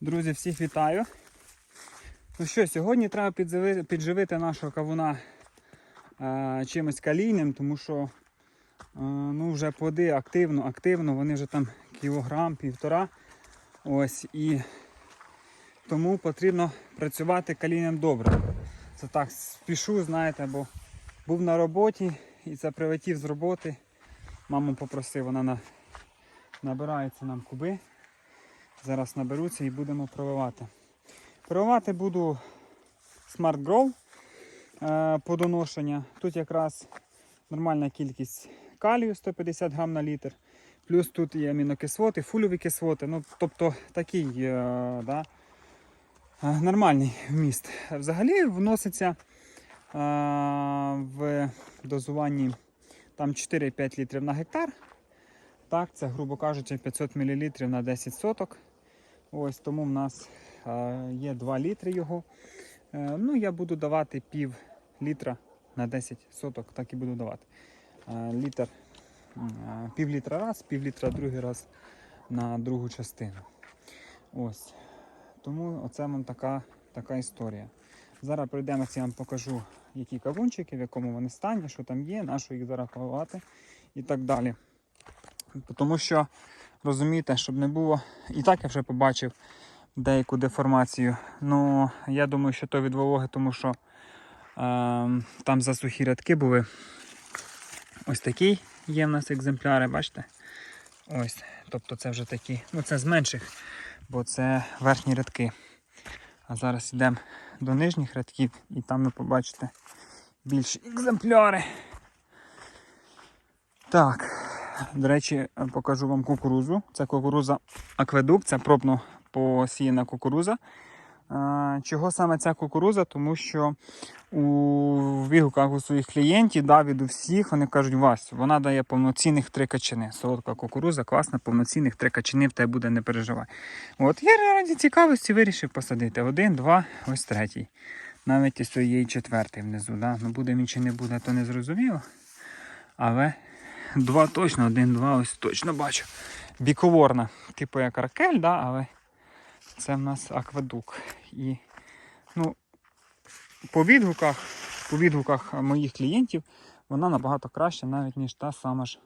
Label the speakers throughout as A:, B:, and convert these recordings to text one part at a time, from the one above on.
A: Друзі, всіх вітаю. Ну що, сьогодні треба підживити, нашого кавуна е, чимось калійним, тому що е, ну, вже плоди активно, активно, вони вже там кілограм, півтора. Ось, і тому потрібно працювати калійним добре. Це так спішу, знаєте, бо був на роботі і це прилетів з роботи. Маму попросив, вона на, набирається нам куби. Зараз наберуться і будемо проливати. Проливати буду Smart Grow е, по доношення. Тут якраз нормальна кількість калію 150 грам на літр. Плюс тут є амінокислоти, фульові кислоти. Ну, тобто такий е, да, е, нормальний вміст. Взагалі вноситься в дозуванні там 4-5 літрів на гектар. Так, це, грубо кажучи, 500 мл на 10 соток. Ось тому в нас є 2 літри його. Е, ну, я буду давати пів літра на 10 соток, так і буду давати. Е, літр, е, пів літра раз, пів літра другий раз на другу частину. Ось. Тому оце вам така, така історія. Зараз пройдемося, я вам покажу, які кавунчики, в якому вони стані, що там є, на що їх зараз ховати і так далі. Тому що, розумієте, щоб не було. І так я вже побачив деяку деформацію. Ну, я думаю, що то від вологи, тому що е, там засухі рядки були. Ось такий є в нас екземпляри, бачите? Ось. Тобто це вже такі, ну це з менших, бо це верхні рядки. А зараз йдемо до нижніх рядків і там ви побачите більші екземпляри. Так, до речі, покажу вам кукурузу. Це кукуруза акведук, це пробно посіяна кукуруза. Е, Чого саме ця кукуруза? Тому що у відгуках у своїх клієнтів, да, від у всіх, вони кажуть, Вась, вона дає повноцінних три качани. Солодка кукуруза, класна, повноцінних три качани в тебе буде, не переживай. От я раді цікавості вирішив посадити. Один, два, ось третій. Навіть ось є четвертий внизу. Да? Ну буде він чи не буде, то не зрозуміло. Але два точно, один-два, ось точно бачу. Біковорна, типу як ракель, да, але це в нас акведук. І ну, по відгуках, по відгуках моїх клієнтів вона набагато краща, навіть ніж та сама ж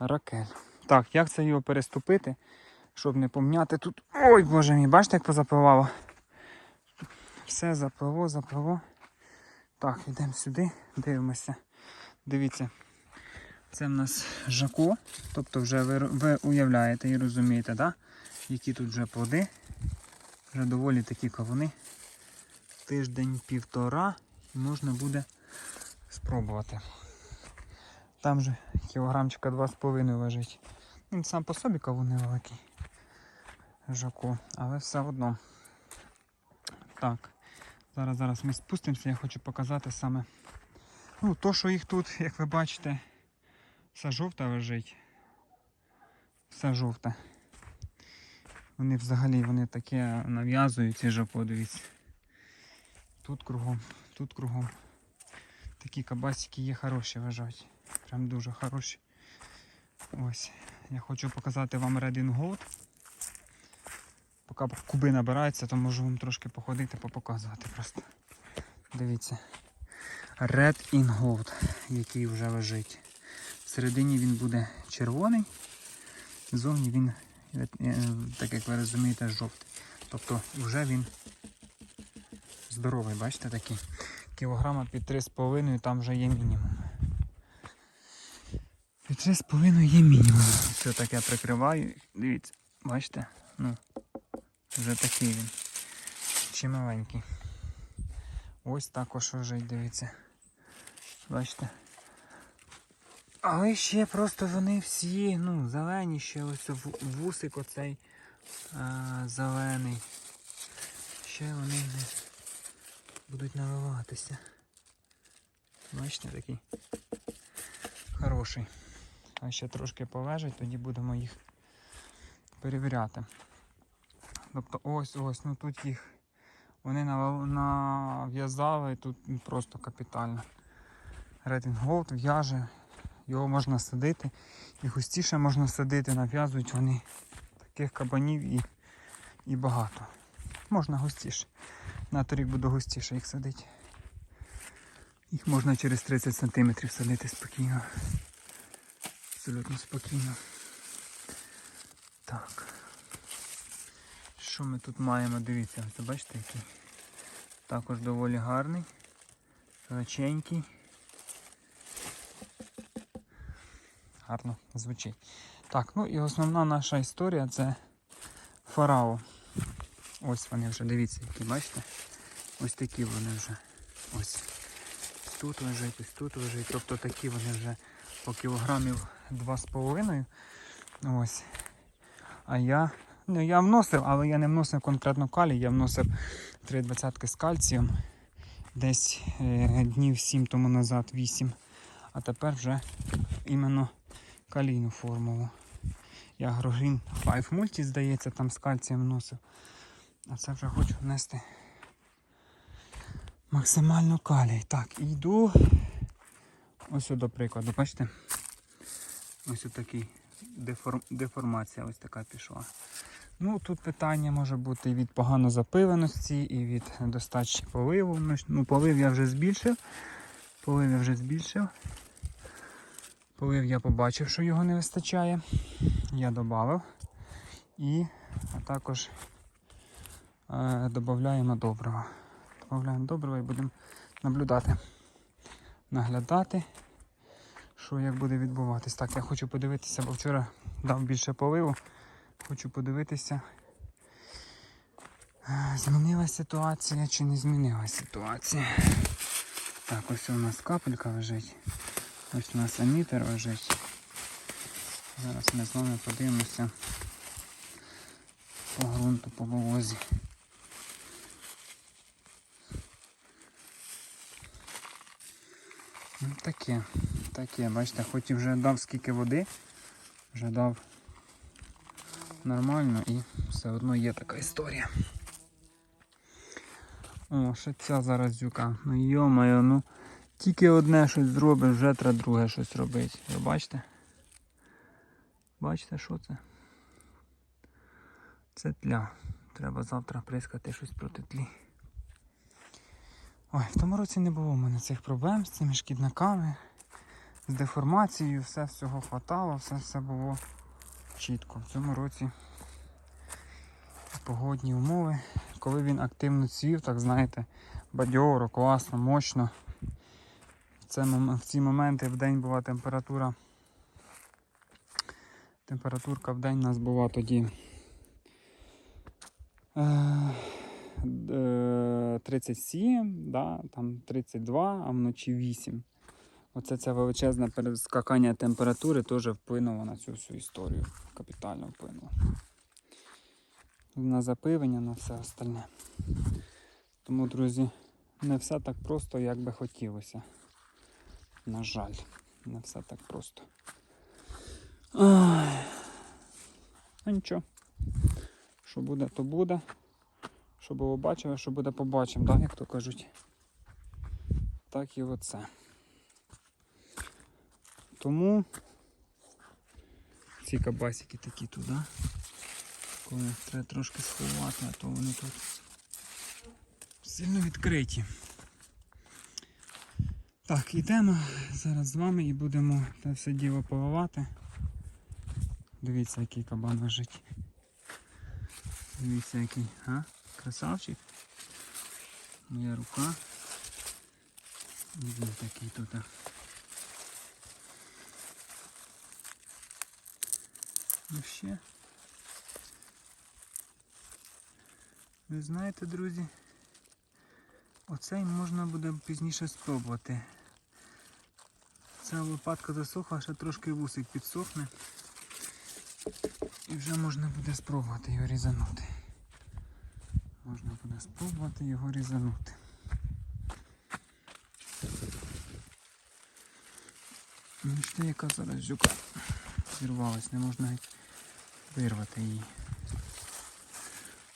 A: ракель. Так, як це його переступити, щоб не помняти тут. Ой, боже мій, бачите, як позапливало? Все запливо, запливо. Так, йдемо сюди, дивимося. Дивіться, це в нас жако, тобто вже ви, ви уявляєте і розумієте, да? які тут вже плоди. Вже доволі такі кавуни. Тиждень-півтора можна буде спробувати. Там же кілограмчика 2,5 лежить. Він сам по собі кавун невеликий. Жако, але все одно. Так, зараз зараз ми спустимося, я хочу показати саме. Ну, то, що їх тут, як ви бачите, все жовте лежить. Все жовте. Вони взагалі вони таке нав'язують ці жопо, дивіться. Тут кругом, тут кругом. Такі кабасики є хороші лежать. Прям дуже хороші. Ось. Я хочу показати вам Red in Gold. Поки куби набираються, то можу вам трошки походити, попоказувати просто. Дивіться. Red in Gold, який вже лежить. Всередині він буде червоний, зовні він, е, так як ви розумієте, жовтий. Тобто вже він здоровий, бачите такий. Кілограма під 3,5 там вже є мінімум. Під 3,5 є мінімум. Все таке прикриваю. Дивіться, бачите? Ну, вже такий він. Чи маленький. Ось також вже дивіться. Бачите? Але ще просто вони всі, ну, зелені ще ось вусик оцей а, зелений. Ще вони не будуть наливатися. Бачите, такий хороший. А ще трошки полежать, тоді будемо їх перевіряти. Тобто ось ось, ну тут їх вони нав- нав'язали тут просто капітально. Red Gold в'яже, його можна садити. І густіше можна садити, нав'язують вони таких кабанів і і багато. Можна густіше. На торік буду густіше їх садити. Їх можна через 30 см садити спокійно. Абсолютно спокійно. Так. Що ми тут маємо? Дивіться, це бачите який? Також доволі гарний. Величенький. Гарно звучить. Так, ну і основна наша історія це фарао. Ось вони вже, дивіться, які бачите? Ось такі вони вже. Ось. Тут лежить, ось тут лежить. Тобто такі вони вже по кілограмів 2,5. Ось. А я. Ну, я вносив, але я не вносив конкретно калій, я вносив 3,20 з кальцієм десь е, днів 7 тому назад, 8. А тепер вже іменно калійну формулу. Я Грогрін 5 Multi, здається, там з кальцієм вносив. А це вже хочу внести максимально калій. Так, і йду. Ось до прикладу, бачите? Ось такий деформ... деформація ось така пішла. Ну, тут питання може бути і від погано запиленості, і від недостачі поливу. Ну, Ну, полив я вже збільшив. Полив я вже збільшив. Полив я побачив, що його не вистачає. Я додав. І також додаємо добрива. Додаємо добрива і будемо наблюдати, наглядати, що як буде відбуватись. Так, я хочу подивитися, бо вчора дав більше поливу. Хочу подивитися, е, змінилася ситуація чи не змінилася ситуація. Так, ось у нас капелька лежить. Ось у нас амітер лежить. Зараз ми з вами подивимося по ґрунту, по волозі. Ну, таке, таке, бачите, хоч і вже дав скільки води, вже дав нормально і все одно є така історія. О, ще ця зараз зюка. Ну йомаю, ну тільки одне щось зробиш, вже треба друге щось робити. Ви бачите? Бачите, що це? Це тля. Треба завтра прискати щось проти тлі. Ой, в тому році не було в мене цих проблем з цими шкідниками, з деформацією, все всього хватало, все все було чітко. В цьому році погодні умови. Коли він активно цвів, так знаєте, бадьоро, класно, мощно. Це, в ці моменти в день була температура. Температурка в день у нас була тоді. Е, е, 37, да, там 32, а вночі 8. Оце ця величезне перескакання температури теж вплинуло на цю всю історію. Капітально вплинуло. На запивання, на все остальне. Тому, друзі, не все так просто, як би хотілося. На жаль, не все так просто. Ай. Ну нічого. Що буде, то буде. Що було бачимо, що буде побачимо, так, як то кажуть. Так і оце. Тому ці кабасики такі туди. Коли треба трошки сховати, а то вони тут сильно відкриті. Так, ідемо зараз з вами і будемо це все діло поливати. Дивіться, який кабан лежить. Дивіться, який, а? Красавчик. Моя рука. Він такий тут. Ну ще. Ви знаєте, друзі, оцей можна буде пізніше спробувати. Ця лопатка засохла, ще трошки вусик підсохне. І вже можна буде спробувати його різанути. Можна буде спробувати його різанути. Бачите, яка зараз жука зірвалась, не можна вирвати її.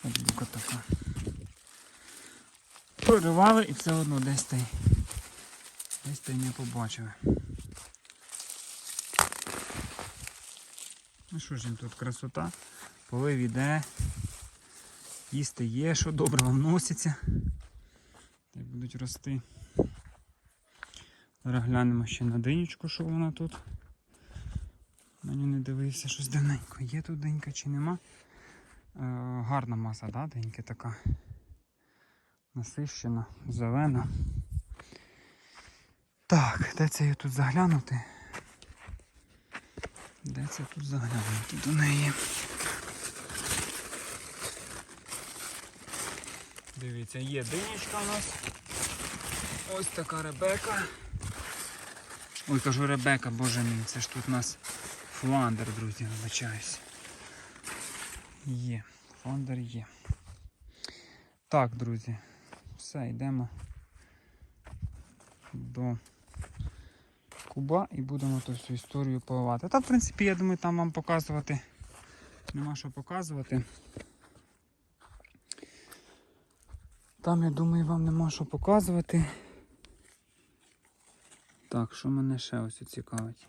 A: От жука така. Проривали і все одно десь та й десь та й не побачили. Ну що ж їм тут красота, полив іде, Їсти є, що добре вам носиться. Й будуть рости. Зараз глянемо ще на динючку, що вона тут. Нього не дивився, щось давненько. Є тут денька чи нема. Е, гарна маса, да, деньки така. Насищена, зелена. Так, де це я тут заглянути? Де це тут заглянути до неї? Дивіться, є динічка у нас. Ось така ребека. Ой, кажу ребека, боже мій, це ж тут у нас фландер, друзі, вибачаюсь. Є, фландер є. Так, друзі, все, йдемо до куба і будемо ту всю історію поливати. Та, в принципі, я думаю, там вам показувати нема що показувати. Там, я думаю, вам нема що показувати. Так, що мене ще ось цікавить?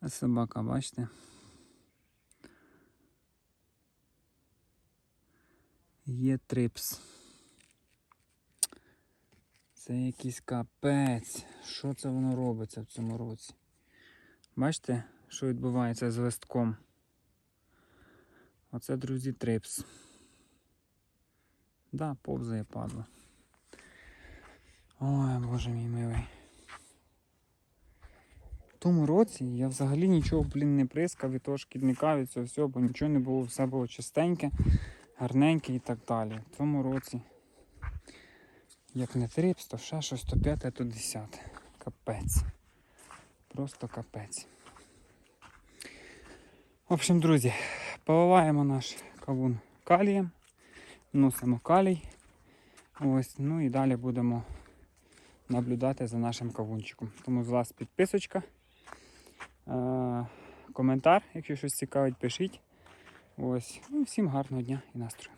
A: А собака, бачите? Є трипс. Це якийсь капець. Що це воно робиться в цьому році? Бачите, що відбувається з листком? Оце, друзі, трипс. Да, повзає падла. Ой, боже мій милий. В тому році я взагалі нічого, блін, не прискав від того шкідника, від цього всього, бо нічого не було, все було чистеньке, гарненьке і так далі. В цьому році, як не трипс, то ще щось, то п'яте, то десяте. Капець. Просто капець. В общем, друзі, поливаємо наш кавун калієм, вносимо калій. Ось, ну і далі будемо наблюдати за нашим кавунчиком. Тому з вас підписочка, е- коментар, якщо щось цікавить, пишіть. Ось. Ну, всім гарного дня і настрою.